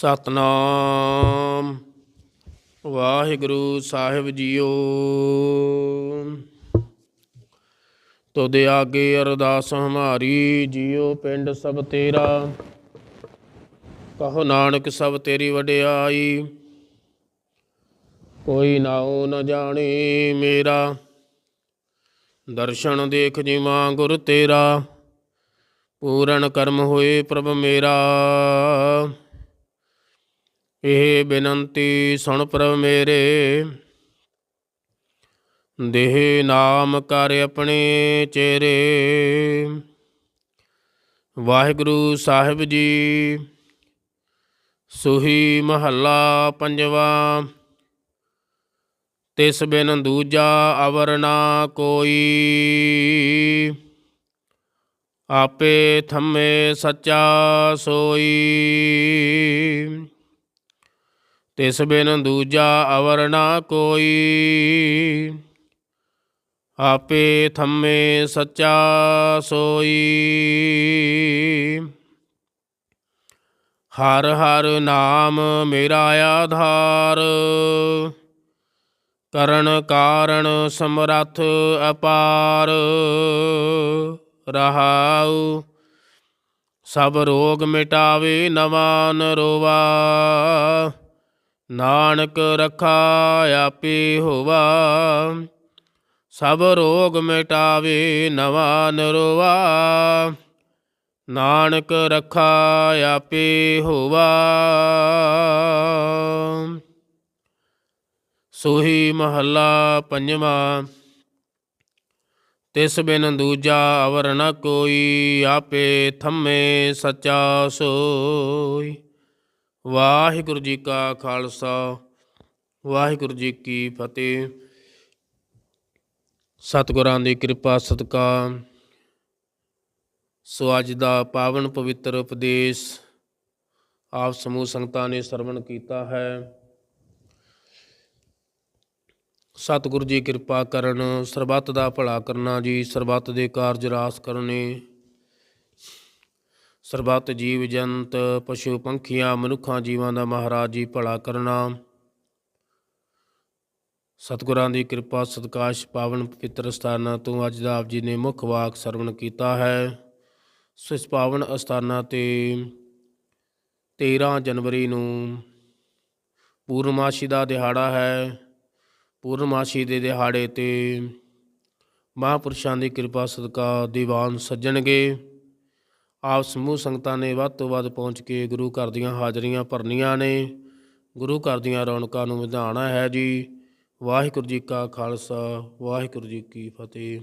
ਸਤਨਾਮ। ਵਾਹਿਗੁਰੂ ਸਾਹਿਬ JIO. ਤੁਧ ਆਗੇ ਅਰਦਾਸ ਹਮਾਰੀ, ਜੀਓ ਪਿੰਡ ਸਭ ਤੇਰਾ। ਕਹੋ ਨਾਨਕ ਸਭ ਤੇਰੀ ਵਡਿਆਈ। ਕੋਈ ਨਾਉ ਨ ਜਾਣੇ ਮੇਰਾ। ਦਰਸ਼ਨ ਦੇਖ ਜਿਵਾਂ ਗੁਰ ਤੇਰਾ। ਪੂਰਨ ਕਰਮ ਹੋਏ ਪ੍ਰਭ ਮੇਰਾ। ਇਹ ਬੇਨੰਤੀ ਸੁਣ ਪ੍ਰਭ ਮੇਰੇ। ਦੇਹ ਨਾਮ ਕਰ ਆਪਣੇ ਚਿਹਰੇ। ਵਾਹਿਗੁਰੂ ਸਾਹਿਬ ਜੀ, ਸੁਹੀ ਮਹੱਲਾ ਪੰਜਵਾ। ਤਿਸ ਬਿਨ ਦੂਜਾ ਅਵਰ ਨਾ ਕੋਈ। ਆਪੇ ਥੰਮੇ ਸੱਚਾ ਸੋਈ। ਤਿਸ ਬਿਨ ਦੂਜਾ ਅਵਰ ਨਾ ਕੋਈ। ਆਪੇ ਥੰਮੇ ਸੱਚਾ ਸੋਈ। ਹਰ ਹਰ ਨਾਮ ਮੇਰਾ ਆਧਾਰ। ਕਰਨ ਕਾਰਣ ਸਮਰੱਥ ਅਪਾਰ। ਰਹਾਉ ਸਭ ਰੋਗ ਮਿਟਾਵੇ ਨਵਾਂ ਰੋਵਾ। ਨਾਨਕ ਰਖਾ ਆਪੇ ਹੋਵਾ, ਸਭ ਰੋਗ ਮਿਟਾਵੇ ਨਵਾਂ ਨਰੋਵਾ ਨਾਨਕ ਰਖਾ ਆਪੇ ਹੋਵਾ। ਸੋਹੀ ਮਹੱਲਾ ਪੰਜਵਾਂ, ਤਿਸ ਬਿਨ ਦੂਜਾ ਅਵਰ ਨ ਕੋਈ, ਆਪੇ ਥੰਮੇ ਸੱਚਾ ਸੋਈ। ਵਾਹਿਗੁਰੂ ਜੀ ਕਾ ਖਾਲਸਾ, ਵਾਹਿਗੁਰੂ ਜੀ ਕੀ ਫਤਿਹ। ਸਤਿਗੁਰਾਂ ਦੀ ਕਿਰਪਾ ਸਦਕਾ ਸੋ ਅੱਜ ਦਾ ਪਾਵਨ ਪਵਿੱਤਰ ਉਪਦੇਸ਼ ਆਪ ਸਮੂਹ ਸੰਗਤਾਂ ਨੇ ਸਰਵਣ ਕੀਤਾ ਹੈ। ਸਤਿਗੁਰੂ ਜੀ ਕਿਰਪਾ ਕਰਨ, ਸਰਬੱਤ ਦਾ ਭਲਾ ਕਰਨਾ ਜੀ, ਸਰਬੱਤ ਦੇ ਕਾਰਜ ਰਾਸ ਕਰਨੇ। ਸਰਬੱਤ ਜੀਵ ਜੰਤ, ਪਸ਼ੂ ਪੰਖੀਆਂ, ਮਨੁੱਖਾਂ ਜੀਵਾਂ ਦਾ ਮਹਾਰਾਜ ਜੀ ਭਲਾ ਕਰਨਾ। ਸਤਿਗੁਰਾਂ ਦੀ ਕਿਰਪਾ, ਸਤਕਾਸ਼ ਪਾਵਨ ਪਵਿੱਤਰ ਸਥਾਨਾਂ ਤੋਂ ਅੱਜ ਦਾ ਆਪ ਜੀ ਨੇ ਮੁੱਖ ਵਾਕ ਸਰਵਣ ਕੀਤਾ ਹੈ। ਸੋ ਇਸ ਪਾਵਨ ਅਸਥਾਨਾਂ ਤੇ 13 ਜਨਵਰੀ ਨੂੰ ਪੂਰਨਮਾਸ਼ੀ ਦਾ ਦਿਹਾੜਾ ਹੈ। ਪੂਰਨਮਾਸ਼ੀ ਦੇ ਦਿਹਾੜੇ ਤੇ ਮਹਾਂਪੁਰਸ਼ਾਂ ਦੀ ਕਿਰਪਾ, ਸਦਕਾ ਦੀਵਾਨ ਸੱਜਣਗੇ। ਆਪ ਸਮੂਹ ਸੰਗਤਾਂ ਨੇ ਵੱਧ ਤੋਂ ਵੱਧ ਪਹੁੰਚ ਕੇ ਗੁਰੂ ਘਰ ਦੀਆਂ ਹਾਜ਼ਰੀਆਂ ਭਰਨੀਆਂ ਨੇ। ਗੁਰੂ ਘਰ ਦੀਆਂ ਰੌਣਕਾਂ ਨੂੰ ਵਧਾਉਣਾ ਹੈ ਜੀ। ਵਾਹਿਗੁਰੂ ਜੀ ਕਾ ਖਾਲਸਾ, ਵਾਹਿਗੁਰੂ ਜੀ ਕੀ ਫਤਿਹ।